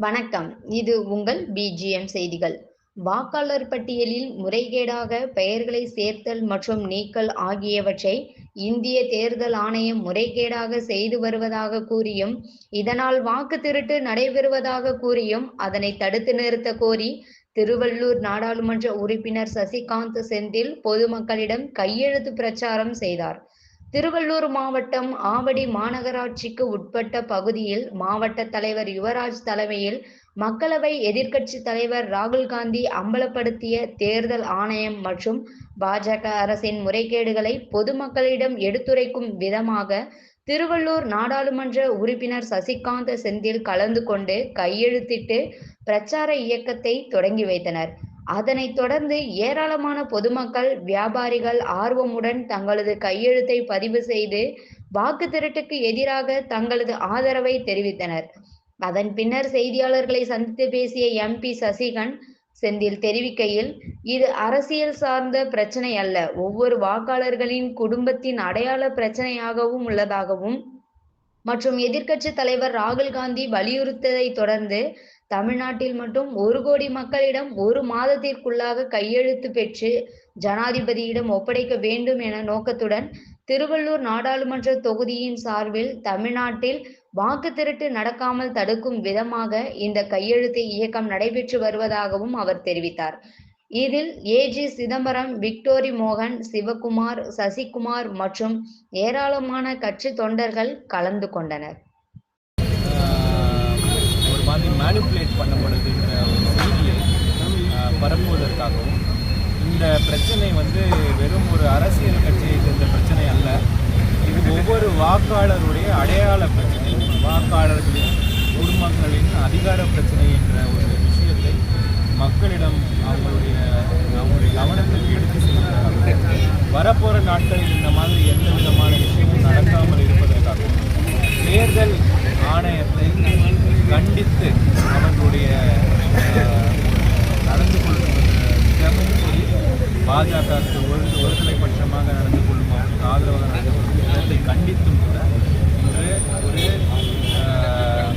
வணக்கம். இது உங்கள் பிஜிஎம் செய்திகள். வாக்காளர் பட்டியலில் முறைகேடாக பெயர்களை சேர்த்தல் மற்றும் நீக்கல் ஆகியவற்றை இந்திய தேர்தல் ஆணையம் முறைகேடாக செய்து வருவதாக கூறியும் இதனால் வாக்கு திருட்டு நடைபெறுவதாக கூறியும் அதனை தடுத்து நிறுத்த கோரி திருவள்ளூர் நாடாளுமன்ற உறுப்பினர் சசிகாந்த் செந்தில் பொதுமக்களிடம் கையெழுத்து பிரச்சாரம் செய்தார். திருவள்ளூர் மாவட்டம் ஆவடி மாநகராட்சிக்கு உட்பட்ட பகுதியில் மாவட்ட தலைவர் யுவராஜ் தலைமையில் மக்களவை எதிர்க்கட்சி தலைவர் ராகுல் காந்தி அம்பலப்படுத்திய தேர்தல் ஆணையம் மற்றும் பாஜக அரசின் முறைகேடுகளை பொதுமக்களிடம் எடுத்துரைக்கும் விதமாக திருவள்ளூர் நாடாளுமன்ற உறுப்பினர் சசிகாந்த செந்தில் கலந்து கொண்டு கையெழுத்திட்டு பிரச்சார இயக்கத்தை தொடங்கி வைத்தனர். அதனைத் தொடர்ந்து ஏராளமான பொதுமக்கள் வியாபாரிகள் ஆர்வமுடன் தங்களது கையெழுத்தை பதிவு செய்து வாக்கு திருட்டுக்கு எதிராக தங்களது ஆதரவை தெரிவித்தனர். அதன் பின்னர் செய்தியாளர்களை சந்தித்து பேசிய எம்பி சசிகன் செந்தில் தெரிவிக்கையில் இது அரசியல் சார்ந்த பிரச்சனை அல்ல. ஒவ்வொரு வாக்காளர்களின் குடும்பத்தின் அடையாள பிரச்சனையாகவும் உள்ளதாகவும் மற்றும் எதிர்க்கட்சி தலைவர் ராகுல் காந்தி வலியுறுத்ததை தொடர்ந்து தமிழ்நாட்டில் மட்டும் ஒரு கோடி மக்களிடம் ஒரு மாதத்திற்குள்ளாக கையெழுத்து பெற்று ஜனாதிபதியிடம் ஒப்படைக்க வேண்டும் என நோக்கத்துடன் திருவள்ளூர் நாடாளுமன்ற தொகுதியின் சார்பில் தமிழ்நாட்டில் வாக்கு திருட்டு நடக்காமல் தடுக்கும் விதமாக இந்த கையெழுத்து இயக்கம் நடைபெற்று வருவதாகவும் அவர் தெரிவித்தார். இதில் ஏஜி சிதம்பரம் விக்டோரி மோகன் சிவகுமார் சசிகுமார் மற்றும் ஏராளமான கட்சி தொண்டர்கள் கலந்து கொண்டனர். ஒரு மாதிரி மேனிப்புலேட் பண்ணப்படுது இந்த செய்தியை பரப்புவதற்காகவும். இந்த பிரச்சனை வந்து வெறும் ஒரு அரசியல் கட்சியை சேர்ந்த பிரச்சனை அல்ல. இது ஒவ்வொரு வாக்காளருடைய அடையாள பிரச்சனை. வாக்காளர்களின் குடும்பங்களின் அதிகார பிரச்சனை வரப்போகிற நாட்களில் இந்த மாதிரி எந்த விதமான விஷயமும் நடக்காமல் இருப்பதற்காகவும் தேர்தல் ஆணையத்தை கண்டித்து அவர்களுடைய நடந்து கொள்ளும் விதமும் சரி பாஜகவுக்கு ஒரு ஒருதலைபட்சமாக நடந்து கொள்ளும் அவர்களுக்கு ஆதரவாக நடந்து கொள்ளும் விதத்தை கண்டித்தும் கூட இன்று ஒரு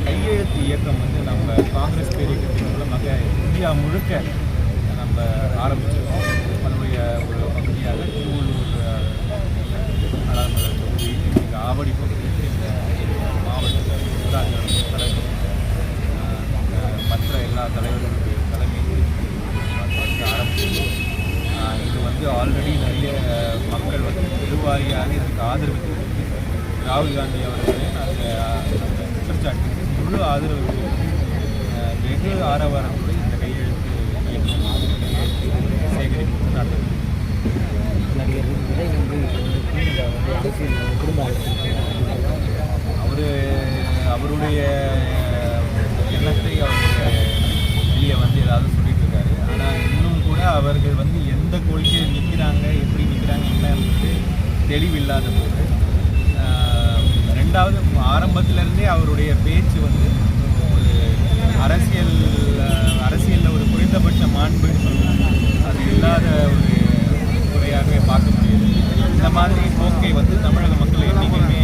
கையெழுத்து இயக்கம் வந்து நம்ம காங்கிரஸ் பேரியக்கத்தின் மூலமாக இந்தியா முழுக்க நம்ம ஆரம்பிச்சிருக்கோம் அதனுடைய ஒரு பகுதியாக திருவள்ளூர் அஹ், நாடாளுமன்ற தொகுதியில் இன்றைக்கு ஆவடி பகுதியில் இந்த மாவட்ட ஊராட்சி தலைவர் ஆஹ், ஆஹ், மற்ற எல்லா தலைவர்களுடைய தலைமையில் வந்து ஆரம்பிச்சிருக்கோம் ஆஹ், இது வந்து ஆல்ரெடி நிறைய மக்கள் வந்து பெருவாரியாக இதுக்கு ஆதரவு ராகுல் காந்தி அவர்களே நாங்கள் அந்த குற்றச்சாட்டுக்கு முழு ஆதரவு வெகு ஆரவாரத்தோடு இந்த கையெழுத்து சேகரிப்பு நடந்தது அவர் அவருடைய எண்ணத்தை அவருடைய வெளியே வந்து ஏதாவது சொல்லிட்டு இருக்காரு. ஆனால் இன்னும் கூட அவர்கள் வந்து எந்த கொள்கையில் நிற்கிறாங்க எப்படி நிற்கிறாங்க என்னன்றது தெளிவில்லாத போது ரெண்டாவது ஆரம்பத்திலேருந்தே அவருடைய பேச்சு வந்து ஒரு அரசியல் அரசியலில் ஒரு குறைந்தபட்ச மாண்பு அது இல்லாத ஒரு முறையாகவே பார்க்க முடியுது இந்த மாதிரி போக்கை வந்து தமிழக மக்கள் என்றைக்குமே